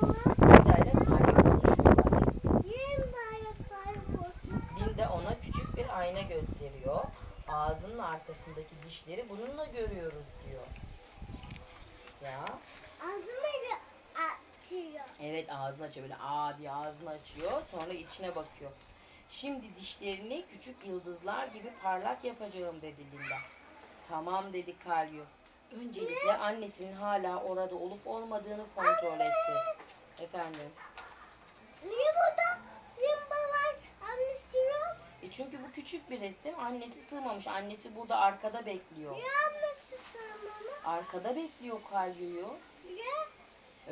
Konuşuyorlar. Kaybolsun. Linda ona küçük bir ayna gösteriyor. Ağzının arkasındaki dişleri bununla görüyoruz diyor. Ya Ağzını açıyor. evet ağzını açıyor böyle aa diye ağzını açıyor sonra içine bakıyor. Şimdi dişlerini küçük yıldızlar gibi parlak yapacağım dedi Linda. Tamam dedi Kalyo. Öncelikle annesinin hala orada olup olmadığını kontrol etti. Efendim. Niye burada limba var? Annesi yok. E çünkü bu küçük bir resim. Annesi sığmamış. Annesi burada arkada bekliyor. Niye annesi sığmamış? Arkada bekliyor Kalyo'yu. Niye?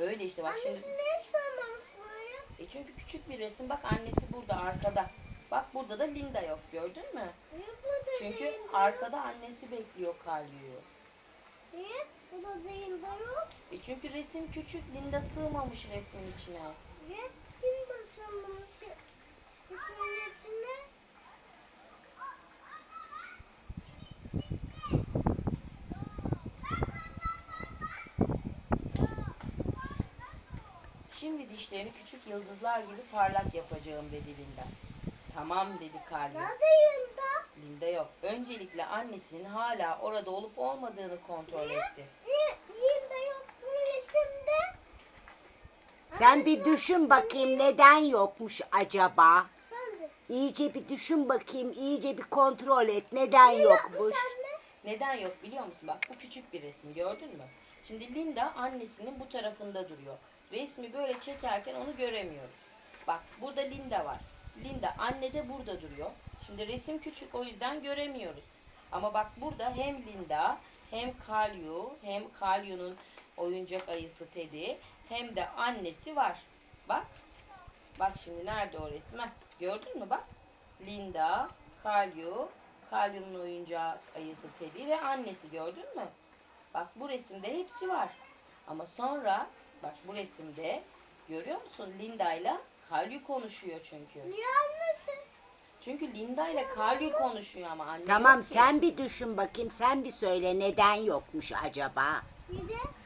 Öyle işte bak şimdi. Annesi niye sığmamış buraya? E çünkü küçük bir resim. Bak annesi burada arkada. Bak burada da Linda yok gördün mü? Niye burada Çünkü arkada annesi bekliyor Kalyo'yu. Niye? Burada değil de yok. E çünkü resim küçük. Linda sığmamış resmin içine. Niye? Limba sığmamış. İsmin içine. Şimdi dişlerini küçük yıldızlar gibi parlak yapacağım dedi Linda. Tamam dedi Kalyo. Nerede yılda? Linda yok. Öncelikle annesinin hala orada olup olmadığını kontrol etti. Niye? Yılda yok bu resimde. Sen bir düşün bakayım neden yokmuş acaba? İyice bir düşün bakayım, iyice bir kontrol et neden yokmuş. Neden yok biliyor musun? Bak bu küçük bir resim gördün mü? Şimdi Linda annesinin bu tarafında duruyor. Resmi böyle çekerken onu göremiyoruz. Bak burada Linda var. Linda anne de burada duruyor. Şimdi resim küçük o yüzden göremiyoruz. Ama bak burada hem Linda hem Kalyu hem Kalyu'nun oyuncak ayısı Teddy hem de annesi var. Bak. Bak şimdi nerede o resim? Heh, gördün mü bak. Linda, Kalyu, Kalyu'nun oyuncak ayısı Teddy ve annesi gördün mü? Bak bu resimde hepsi var. Ama sonra bak bu resimde görüyor musun? Linda ile Kalyu konuşuyor çünkü. Niye annesi? Çünkü Linda ile Kalyu konuşuyor ama anne Tamam sen bir düşün bakayım, sen bir söyle neden yokmuş acaba? Anne.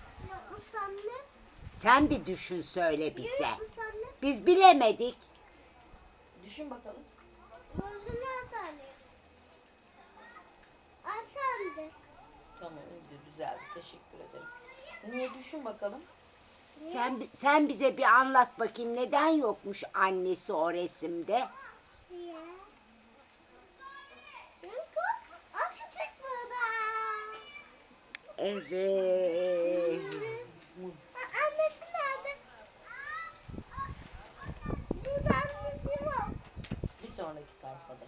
Sen bir düşün söyle bize. Biz bilemedik. Düşün bakalım. Gözünü asane. Asande. Tamam iyi düzeldi. Teşekkür ederim. Niye düşün bakalım. Sen bi- sen bize bir anlat bakayım neden yokmuş annesi o resimde? Niye? Çünkü o küçük burada. Evet. A- Annesi nerede? Burada annesi var. Bir sonraki sayfada.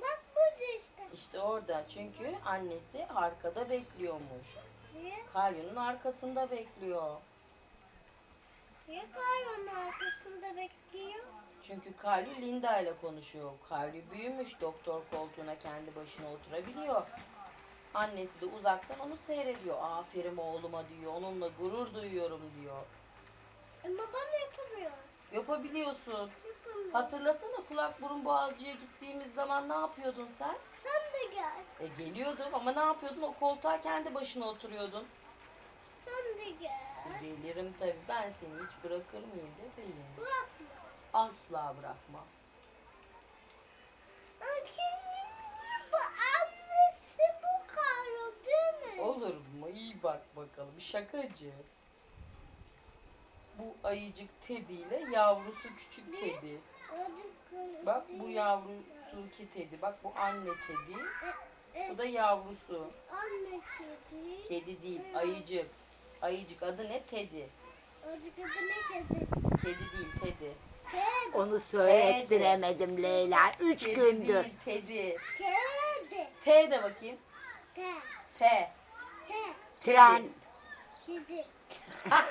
Bak burada işte. İşte orada çünkü annesi arkada bekliyormuş. Niye? Kalyu'nun arkasında bekliyor. Niye kayvanın arkasında bekliyor? Çünkü Kalyu Linda ile konuşuyor. Kalyu büyümüş, doktor koltuğuna kendi başına oturabiliyor. Annesi de uzaktan onu seyrediyor. Aferin oğluma diyor. Onunla gurur duyuyorum diyor. Ama ben yapamıyorum. Yapabiliyorsun. Yapamıyorum. Hatırlasana kulak burun boğazcıya gittiğimiz zaman ne yapıyordun sen? Sen de. E geliyordum ama ne yapıyordun? O koltuğa kendi başına oturuyordun. Sen de gel. Gelirim tabii. Ben seni hiç bırakır mıyım bebeğim? Bırakma. Asla Bu annesi bu değil mi? Olur mu? İyi bak bakalım. Şakacı. Bu ayıcık Teddy ile yavrusu küçük Teddy. Bak bu değil. Yavrusu ki Teddy. Bak bu anne Teddy. E, Bu da yavrusu. anne kedi. Kedi değil, ayıcık. Ayıcık adı ne? Teddy. Acık adı ne kedi? Kedi değil, Teddy. Kedi. Onu söylettiremedim Leyla. Üç Kedi gündür. değil, Teddy. Kedi. T de bakayım. Te. T. Te. Tren. Kedi.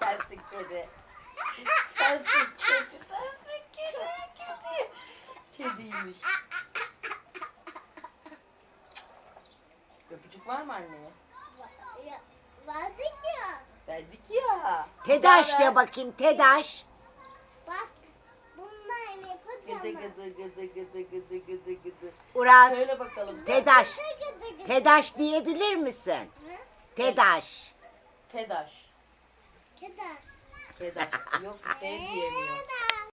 Sensin kedi. Sensin kedi. Sensin kedi. Kedi. Kediymiş. Öpücük var mı anneye? Ya, Verdik ya. Verdik ya. Tedaş de bakayım Tedaş. Bak. Bunlar ne Gıdı kocaman. gıdı gıdı gıdı gıdı gıdı gıdı. Uras. Söyle bakalım. Tedaş. Gıdı gıdı gıdı. Tedaş diyebilir misin? Hı? Tedaş. Tedaş. Kedar. Kedi açtı. Yok T diyemiyor.